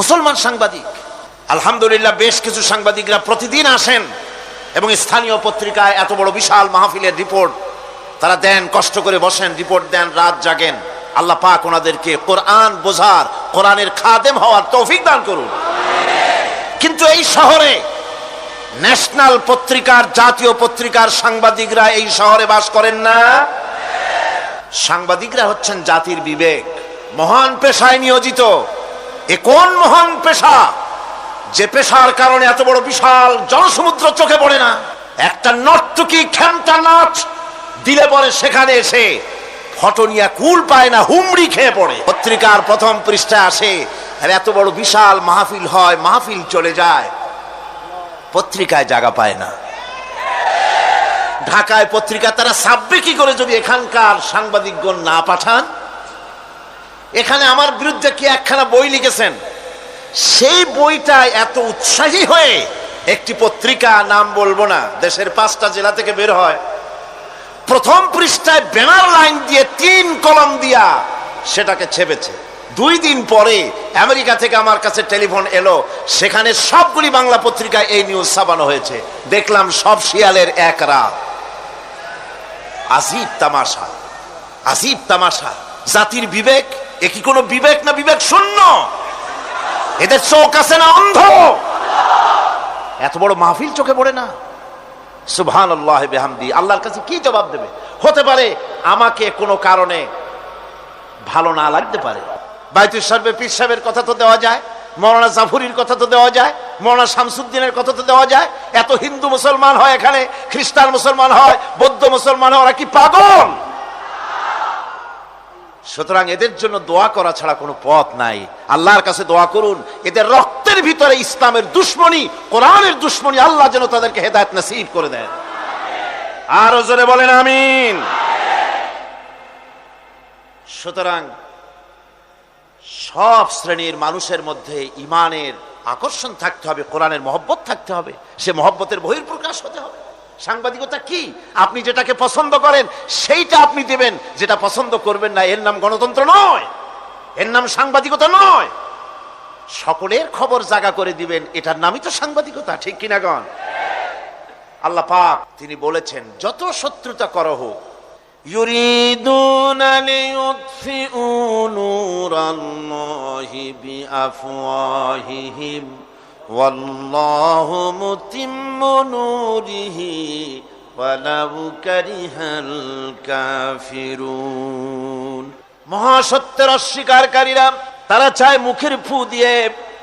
মুসলমান সাংবাদিক, আলহামদুলিল্লাহ বেশ কিছু সাংবাদিকরা প্রতিদিন আসেন এবং স্থানীয় পত্রিকায় এত বড় বিশাল মাহফিলের রিপোর্ট তারা দেন, কষ্ট করে বসেন, রিপোর্ট দেন, রাত জাগেন। আল্লাহ পাক ওনাদেরকে কোরআন বোঝার, কোরআনের খাদেম হওয়ার তৌফিক দান করুন। কিন্তু এই শহরে ন্যাশনাল পত্রিকার, জাতীয় পত্রিকার সাংবাদিকরা এই শহরে বাস করেন না। সাংবাদিকরা হচ্ছেন জাতির বিবেক, মহান পেশায় নিয়োজিত। এ কোন মহান পেশা? যে পেশার কারণে এত বড় বিশাল জনসমুদ্র চোখে পড়ে না? একটা নর্তকী খেমটা নাচ দিলে পরে সেখানে এসে ফটনিয়া কুল পায় না, হুমড়ি খেয়ে পড়ে। পত্রিকার প্রথম পৃষ্ঠায় আসে, আর, এত বড় বিশাল মাহফিল হয়, মাহফিল চলে যায়। পত্রিকায় জায়গা পায় না। ঢাকায় পত্রিকা তারা ছাপবে কি করে যদি এখানকার সাংবাদিকগণ না পাঠান? এখানে আমার বিরুদ্ধে কি একখানা বই লিখেছেন? সেই বইটা এত উৎসাহী হয়ে একটি পত্রিকা নাম বলব না, দেশের পাঁচটা জেলা থেকে বের হয়। প্রথম পৃষ্ঠায় ব্যানার লাইন দিয়ে তিন কলম দিয়া সেটাকে ছেপেছে। দুই দিন পরে আমেরিকা থেকে আমার কাছে টেলিফোন এলো, সেখানে সবগুলি বাংলা পত্রিকায় এই নিউজ ছাপানো হয়েছে। দেখলাম সব শিয়ালের এক রাত। আজিব তামাশা আজিব তামাশা। জাতির বিবেক এ কি কোনো বিবেক না বিবেক শূন্য? এদের চোখ আছে না অন্ধ? এত বড় মাহফিল চোখে পড়ে না? সুবহান আল্লাহ বেহামদি, আল্লাহর কাছে কি জবাব দেবে? হতে পারে আমাকে কোনো কারণে ভালো না লাগতে পারে। বাইতুল সাহেবের পীর সাহেবের কথা তো দেওয়া যায়, মৌলানা জাফরির কথা তো দেওয়া যায়, মৌলানা শামসুদ্দিনের কথা তো দেওয়া যায়। এত হিন্দু মুসলমান হয় এখানে, খ্রিস্টান মুসলমান হয়, বৌদ্ধ মুসলমান হয়, ওরা কি পাগল? সুতরাং এদের জন্য দোয়া করা ছাড়া কোনো পথ নাই। আল্লাহর কাছে দোয়া করুন এদের রক্তের ভিতরে ইসলামের দুশ্মনী কোরআনের দুশ্মনী আল্লাহ যেন তাদেরকে হেদায়ত নসিব করে দেন। আরও জোরে বলেন আমিন। সুতরাং সব শ্রেণির মানুষের মধ্যে ইমানের আকর্ষণ থাকতে হবে কোরআনের মহব্বত থাকতে হবে সে মহব্বতের বহির্প্রকাশ হতে হবে। সাংবাদিকতা কি আপনি যেটাকে পছন্দ করেন সেইটা আপনি দেবেন যেটা পছন্দ করবেন না এর নাম গণতন্ত্র নয় এর নাম সাংবাদিকতা নয় সকলের খবর জাগা করে দিবেন এটার নামই তো সাংবাদিকতা ঠিক কিনা গণ আল্লাহ পাক তিনি বলেছেন যত শত্রুতা করো হোক يريدون ليطفئوا نور الله بأفواههم والله متم نوره ولو كره الكافرون মহাসত্যের অস্বীকারীরা তারা চায় মুখের ফু দিয়ে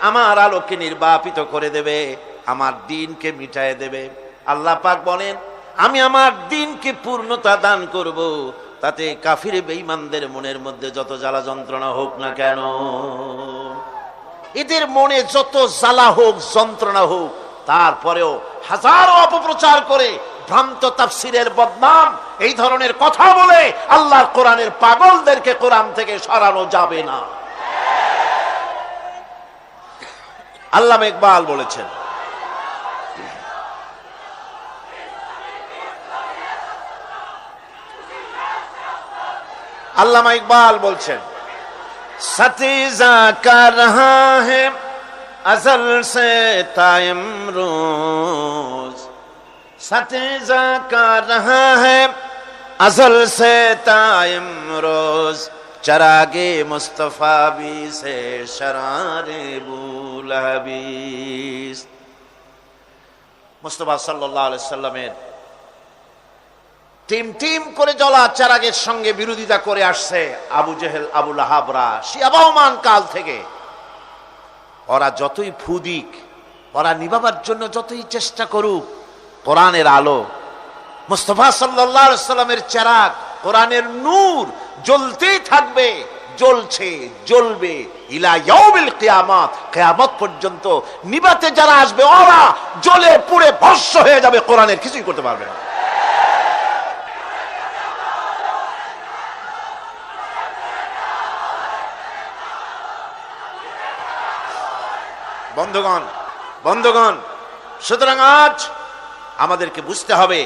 আমার আলোকে নির্বাপিত করে দেবে আমার দিনকে মিটায় দেবে আল্লাহ পাক বলেন আমি আমার দিনকে পূর্ণতা দান করব তাতে কাফির বেঈমানদের মনের মধ্যে যত জ্বালা যন্ত্রণা হোক না কেন এদের মনে যত জ্বালা হোক, যন্ত্রণা হোক, তারপরেও হাজারো অপপ্রচার করে ভ্রান্ত তাফসিরের বদনাম, এই ধরনের কথা বলে আল্লাহর কোরআনের পাগলদেরকে কোরআন থেকে সরানো যাবে না। আল্লাহ ইকবাল বলেছেন আল্লামা ইকবাল বলছেন ستیزہ کا رہا ہے ازل سے تائم روز۔ ستیزہ کا رہا ہے ازل سے تائم روز۔ چراغ مصطفیٰ بھی سے شرار بول بیس مصطفیٰ صلی اللہ علیہ وسلم টিম টিম করে জ্বলা চারাগের সঙ্গে বিরোধিতা করে আসছে আবু জেহেল আবুল হাবরা শিয়াবহমান কাল থেকে। ওরা যতই ফুদিক ওরা নিবাবার জন্য যতই চেষ্টা করুক, কোরআনের আলো। মুস্তফা সাল্লামের চেরাগ, কোরআনের নূর জ্বলতেই থাকবে, জ্বলছে, জ্বলবে। ইলা কিয়ামত কিয়ামত পর্যন্ত নিবাতে যারা আসবে, ওরা জ্বলে পুড়ে ভস্ম হয়ে যাবে, কোরআনের কিছুই করতে পারবে না। বন্ধুগণ বন্ধুগণ সুতরাং আজ আমাদেরকে বুঝতে হবে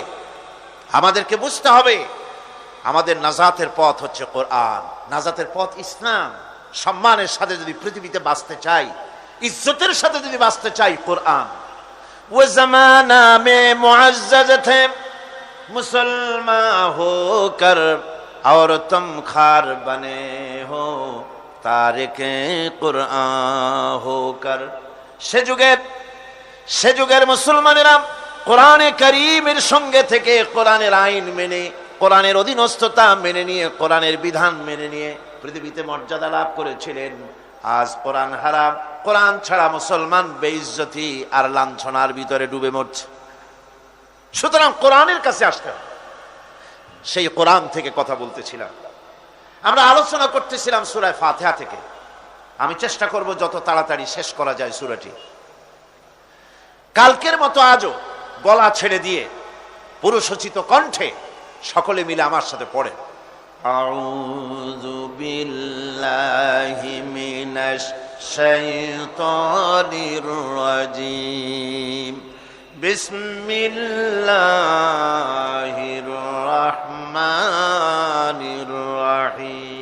আমাদেরকে বুঝতে হবে আমাদের নাজাতের পথ হচ্ছে কোরআন নাজাতের পথ ইসলাম সম্মানের সাথে যদি পৃথিবীতে বাঁচতে চাই इज्जतेर সাথে যদি বাঁচতে চাই কোরআন वो जमाना में मुअज्जज थे मुसलमान होकर और तुम खार बने हो তারিকে কোরআন হোকর সে যুগের সে যুগের মুসলমানেরা কোরআনে করিমের সঙ্গে থেকে কোরআনের আইন মেনে, কোরআনের অধীনস্থতা মেনে নিয়ে, কোরআনের বিধান মেনে নিয়ে পৃথিবীতে মর্যাদা লাভ করেছিলেন। আজ কোরআন হারাম, কোরআন ছাড়া মুসলমান বেইজ্জতি আর লাঞ্ছনার ভিতরে ডুবে মরছে। সুতরাং কোরআনের কাছে আসতে হবে। সেই কোরআন থেকে কথা বলতেছিলাম। আমরা আলোচনা করতেছিলাম সুরায় ফাতেহা থেকে। আমি চেষ্টা করব যত তাড়াতাড়ি শেষ করা যায় সুরাটি কালকের মতো আজও গলা ছেড়ে দিয়ে পুরুষোচিত কণ্ঠে সকলে মিলে আমার সাথে পড়ে أعوذ بالله من الشيطان الرجيم بسم الله الرحمن الرحيم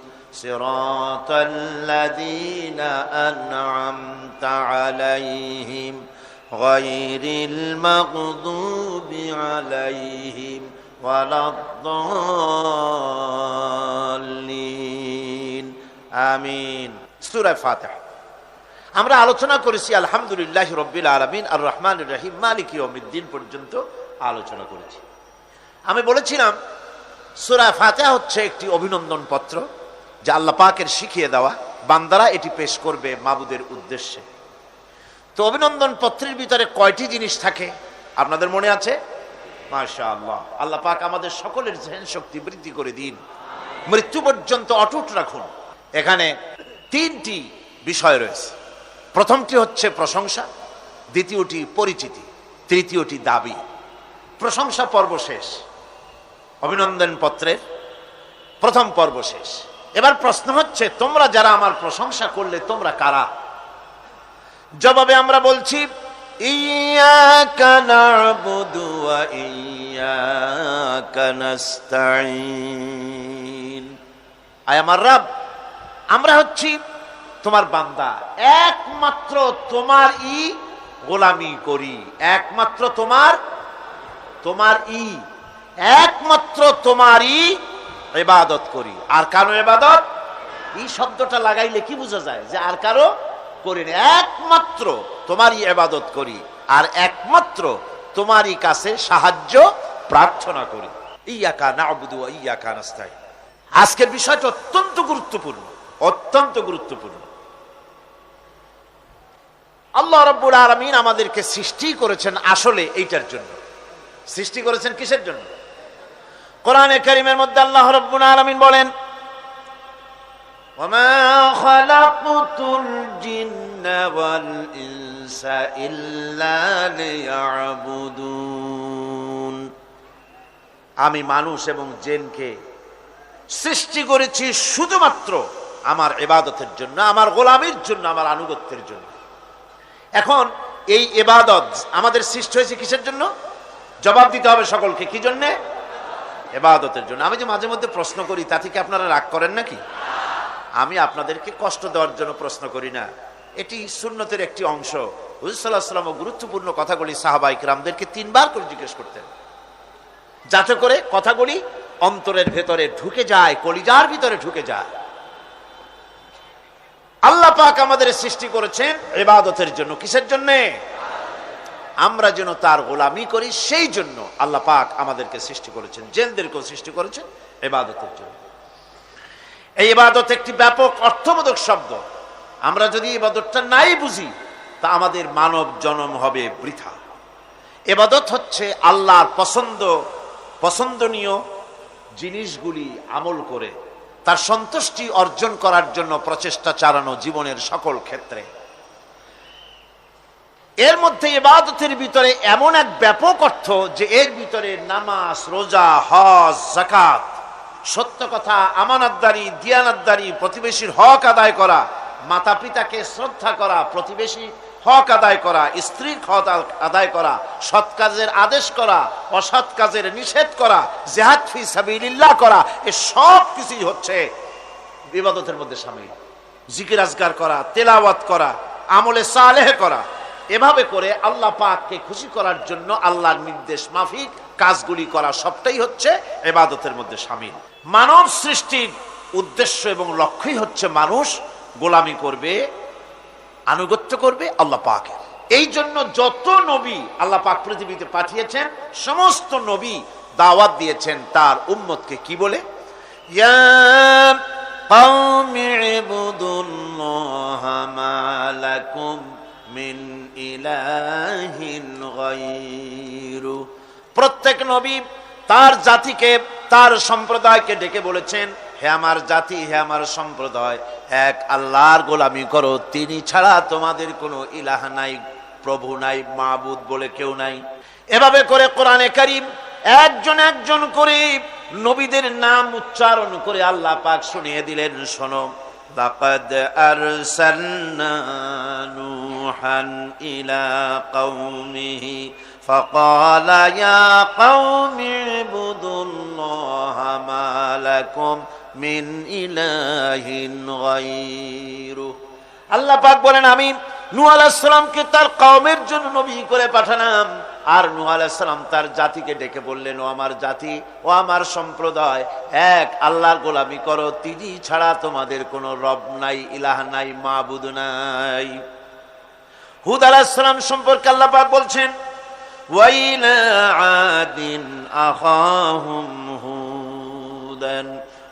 صراط الذين أنعمت عليهم غير المغضوب عليهم ولا الضالين آمين سورة فاتحة আমরা আলোচনা করেছি আলহামদুলিল্লাহ রব্বিল আলমিন আর রহমান রহিম মালিক ইয়মিদ্দিন পর্যন্ত আলোচনা করেছি আমি বলেছিলাম সুরা ফাতেহা হচ্ছে একটি অভিনন্দন পত্র যা আল্লাহ পাকের শিখিয়ে দেওয়া, বান্দারা এটি পেশ করবে মাবুদের উদ্দেশ্যে। তো অভিনন্দন, পত্রের ভিতরে কয়টি জিনিস থাকে? আপনাদের মনে আছে? মাশা আল্লাহ আল্লাহ পাক আমাদের সকলের জেন শক্তি বৃদ্ধি করে দিন। মৃত্যু পর্যন্ত অটুট রাখুন। এখানে তিনটি বিষয় রয়েছে। প্রথমটি হচ্ছে প্রশংসা, দ্বিতীয়টি পরিচিতি, তৃতীয়টি দাবি। প্রশংসা পর্ব শেষ। অভিনন্দন পত্রের প্রথম পর্ব শেষ। এবার প্রশ্ন হচ্ছে, তোমরা যারা আমার প্রশংসা করলে, তোমরা কারা? জবাবে আমরা বলছি আমার রব, আমরা হচ্ছি তোমার বান্দা। একমাত্র তোমার ই গোলামি করি। একমাত্র তোমার তোমার ই একমাত্র তোমারই এবাদত করি। আর কারও এবাদত এই শব্দটা লাগাইলে কি বোঝা যায়? যে আর কারও করি না। একমাত্র তোমারই এবাদত করি, আর একমাত্র তোমারই কাছে সাহায্য, প্রার্থনা করি। ইয়াকা নাবুদু ইয়াকা নাস্তাই আজকের বিষয়টা অত্যন্ত গুরুত্বপূর্ণ অত্যন্ত গুরুত্বপূর্ণ। আল্লাহ রব্বুল আলমিন আমাদেরকে সৃষ্টি করেছেন আসলে এইটার জন্য। সৃষ্টি করেছেন কিসের জন্য? কোরআনে করিমের মধ্যে আল্লাহ রব্বুল আলমিন বলেন وما خلقت الجن والإنس إلا ليعبدون আমি মানুষ এবং জেনকে সৃষ্টি করেছি শুধুমাত্র আমার এবাদতের জন্য আমার গোলামির জন্য আমার আনুগত্যের জন্য এখন এই এবাদত আমাদের সৃষ্টি হয়েছে কিসের জন্য জবাব দিতে হবে সকলকে কি জন্যে এবাদতের জন্য। আমি যে মাঝে মধ্যে প্রশ্ন করি, তা থেকে আপনারা রাগ করেন নাকি? আমি আপনাদেরকে কষ্ট দেওয়ার জন্য প্রশ্ন করি না। এটি সুন্নতের একটি অংশ। হুজুসাল্লাহ সাল্লাম গুরুত্বপূর্ণ কথাগুলি সাহাবাইক রামদেরকে তিনবার করে জিজ্ঞেস করতেন। যাতে করে কথাগুলি অন্তরের ভেতরে ঢুকে যায়, কলিজার ভিতরে ঢুকে যায়। আল্লাহ পাক আমাদের সৃষ্টি করেছেন এবাদতের জন্য। কিসের জন্যে? আমরা যেন তার গোলামি করি, সেই জন্য আল্লাহ পাক আমাদেরকে সৃষ্টি করেছেন, জেনদেরকেও সৃষ্টি করেছেন এবাদতের জন্য। এই ইবাদত একটি ব্যাপক অর্থবোধক শব্দ। আমরা যদি ইবাদতটা নাই বুঝি, তা আমাদের মানব জনম হবে বৃথা। এবাদত হচ্ছে আল্লাহর পছন্দ, পছন্দনীয় জিনিসগুলি আমল করে, তার সন্তুষ্টি অর্জন করার জন্য প্রচেষ্টা চালানো জীবনের সকল ক্ষেত্রে। এর মধ্যে ইবাদতের ভিতরে এমন এক ব্যাপক অর্থ যে এর ভিতরে নামাজ, রোজা, হজ জাকাত সত্য কথা, আমানাতদারি, দিয়ানাতদারি, প্রতিবেশীর হক আদায় করা মাতা পিতাকে শ্রদ্ধা করা, প্রতিবেশী হক আদায় করা, স্ত্রীর হক আদায় করা, সৎ কাজের আদেশ করা, অসৎ কাজের নিষেধ করা, জেহাদ ফি সাবিলিল্লাহ করা, এ সব কিছুই হচ্ছে বিবাদতের মধ্যে সামিল। জিকির আজগার করা, তেলাওয়াত করা, আমলে সালেহ করা। এভাবে করে আল্লাহ পাককে খুশি করার জন্য আল্লাহর নির্দেশ মাফিক, কাজগুলি করা সবটাই হচ্ছে এবাদতের মধ্যে সামিল। মানব সৃষ্টির উদ্দেশ্য এবং লক্ষ্যই হচ্ছে মানুষ গোলামি করবে, আনুগত্য করবে আল্লাহ পাকের। এই জন্য যত নবী আল্লাহ পাক পৃথিবীতে পাঠিয়েছেন, সমস্ত নবী দাওয়াত দিয়েছেন তার উম্মতকে কি বলে? ইয়া মিন ইলাহিন গায়রু। প্রত্যেক নবী তার জাতিকে, তার সম্প্রদায়কে ডেকে বলেছেন, হে আমার জাতি, হে আমার সম্প্রদায়, এক আল্লাহর গোলামি করো, তিনি ছাড়া তোমাদের কোনো ইলাহ নাই, প্রভু নাই মাহবুদ বলে কেউ নাই। এভাবে করে কোরআনে করিম একজন একজন করে নবীদের নাম উচ্চারণ করে আল্লাহ পাক শুনিয়ে দিলেন, শোনো। লাকাদ আরসালনা নূহান ইলা কওমিহি فقال يا قوم اعبدوا الله ما لكم من إله غيره আল্লাহ পাক বলেন আমি নূহ আলাইহিস সালামকে তার কওমের জন্য নবী করে পাঠালাম আর নূহ আলাইহিস সালাম তার জাতিকে ডেকে বললেন ও আমার জাতি ও আমার সম্প্রদায় এক আল্লাহর গোলামি করো তিনি ছাড়া তোমাদের কোনো রব নাই ইলাহ নাই মাবুদ নাই হুদ আলাইহিস সালাম সম্পর্কে আল্লাহ পাক বলছেন ওয়াইলা আদিন আখাহুম হুদান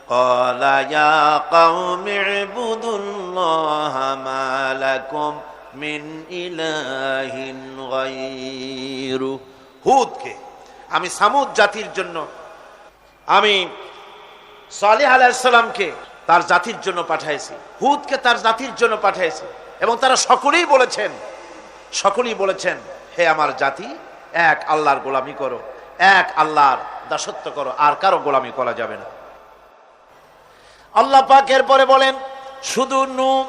قال يا قوم اعبدوا الله ما لكم মিন ইলাহিন গায়রু। হুদকে, আমি সামুদ জাতির জন্য, আমি সালেহ আলাইসালামকে তার জাতির জন্য পাঠাইছি। হুদকে তার জাতির জন্য পাঠাইছি। এবং তারা সকলেই বলেছেন সকলেই বলেছেন, হে আমার জাতি, এক আল্লাহর গোলামি করো, এক আল্লাহর দাসত্ব করো, আর কারও গোলামি করা যাবে না। আল্লাহ পাকের পরে বলেন, শুধু নু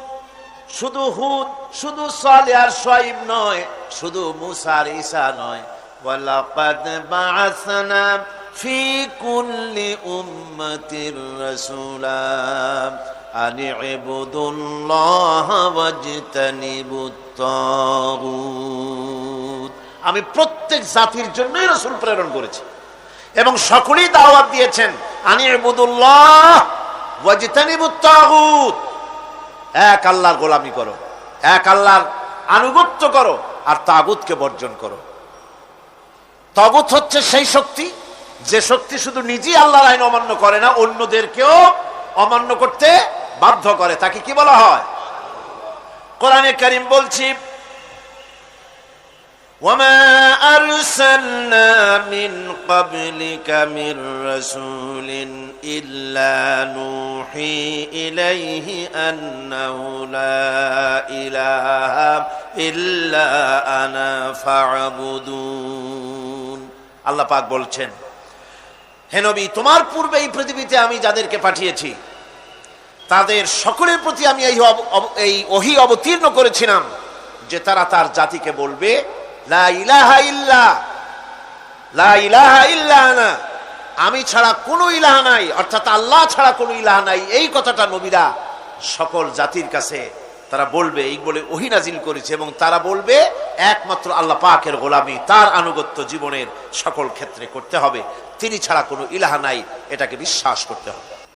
শুধু হুদ, শুধু সালে আর সাইব নয়, শুধু মুসার ঈসা নয়। ওয়ালাকাদ বাআসনা ফি কুল্লি উম্মাতির রাসূলা আন ইবুদুল্লাহ ওয়াজতানিবুত তাগুত। আমি প্রত্যেক জাতির জন্যই রাসূল প্রেরণ করেছি। এবং সকলেই দাওয়াত দিয়েছেন, আনি ইবুদুল্লাহ ওয়াজতানিবুত তাগুত। এক আল্লাহর গোলামি করো, এক আল্লাহর আনুগত্য করো, আর তাগুতকে বর্জন করো। তগুত হচ্ছে সেই শক্তি, যে শক্তি শুধু নিজেই আল্লাহর আইন অমান্য করে না, অন্যদেরকেও অমান্য করতে বাধ্য করে। তাকে কি বলা হয়? কোরআনে করিম বলছি وما أرسلنا من قبلك من رسول إلا نوحي إليه أنه لا إله إلا أنا فاعبدون আল্লাহ পাক বলছেন হে নবী তোমার পূর্বে এই পৃথিবীতে আমি যাদেরকে পাঠিয়েছি তাদের সকলের প্রতি আমি এই অব- অব- এই ওহি অবতীর্ণ করেছিলাম যে তারা তার জাতিকে বলবে আমি ছাড়া কোনো ইলাহ নাই, অর্থাৎ আল্লাহ ছাড়া কোনো ইলাহ নাই। এই কথাটা নবীরা সকল জাতির কাছে তারা বলবে, এই বলে ওহি নাজিল করেছে এবং তারা বলবে, একমাত্র আল্লাহ পাকের গোলামি, তার আনুগত্য জীবনের সকল ক্ষেত্রে করতে হবে। তিনি ছাড়া কোনো ইলাহ নাই, এটাকে বিশ্বাস করতে হবে।